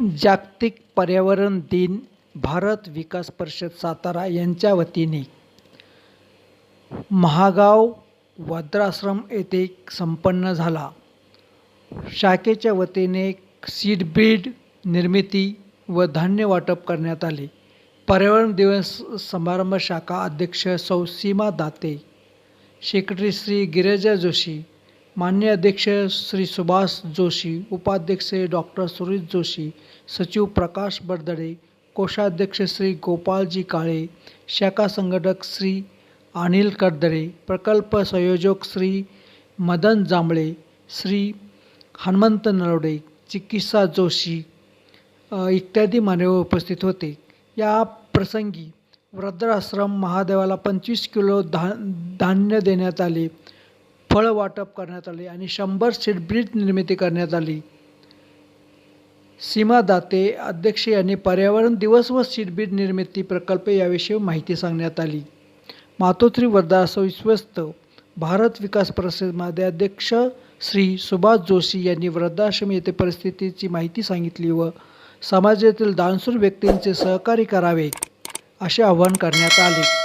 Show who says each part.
Speaker 1: जागतिक पर्यावरण दिन भारत विकास परिषद सातारा यांच्या वतीने. महागाव वद्राश्रम येथे संपन्न झाला. शाखेच्या वतीने सीड बीड निर्मिती व धान्य वाटप करण्यात आले. पर्यावरण दिवस समारंभ शाखा अध्यक्ष सौ सीमा दाते सेक्रेटरी श्री गिरिजा जोशी मान्य अध्यक्ष श्री सुभाष जोशी उपाध्यक्ष डॉक्टर सुरेश जोशी सचिव प्रकाश बडदडे कोषाध्यक्ष श्री गोपाळजी काळे शाखा संघटक श्री अनिल करदडे प्रकल्प संयोजक श्री मदन जांभळे श्री हनुमंत नरोडे चिकित्सा जोशी इत्यादी मान्यवर उपस्थित होते. या प्रसंगी वृद्धाश्रम महादेवाला पंचवीस किलो धा धान्य देण्यात आले. फळं वाटप करण्यात आले आणि शंभर सीडब्रिड निर्मिती करण्यात आली. सीमा दाते अध्यक्ष यांनी पर्यावरण दिवस व सीडबीड निर्मिती प्रकल्प याविषयी माहिती सांगण्यात आली. मातोश्री वृद्धाश्रम विश्वस्त भारत विकास परिषदेमध्ये अध्यक्ष श्री सुभाष जोशी यांनी वृद्धाश्रम येथे परिस्थितीची माहिती सांगितली व समाजातील दानशूर व्यक्तींचे सहकार्य करावे असे आवाहन करण्यात आले.